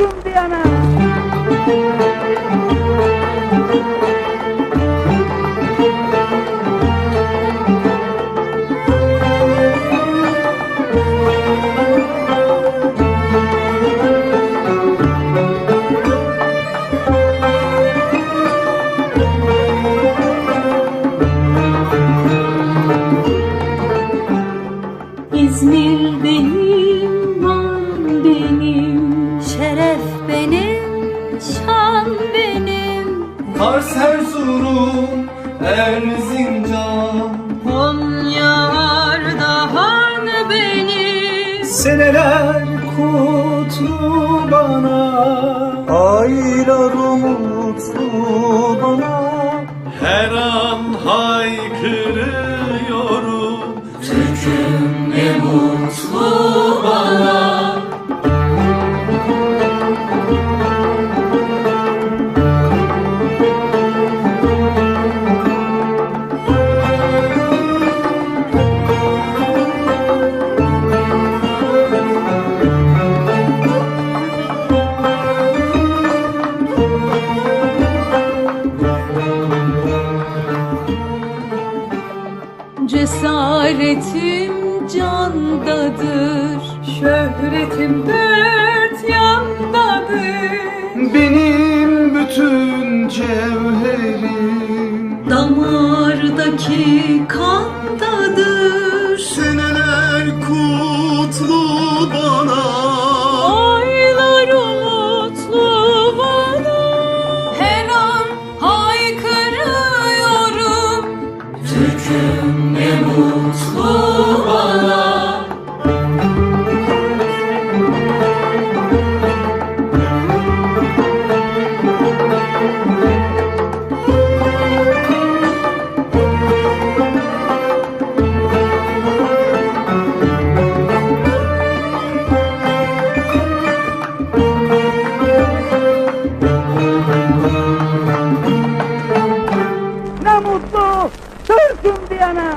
olsun diyene. İzmir benim, Van benim, Kars Erzurum, Erzincan Konya Ardahan benim. Seneler kutlu bana. Aylar umutlu bana. Her an haykırıyorum. Türk'üm Cesaretim candadır, şöhretim dört yandadır. Benim bütün cevherim Damardaki kandadır. mutlu, Türk'üm diyene.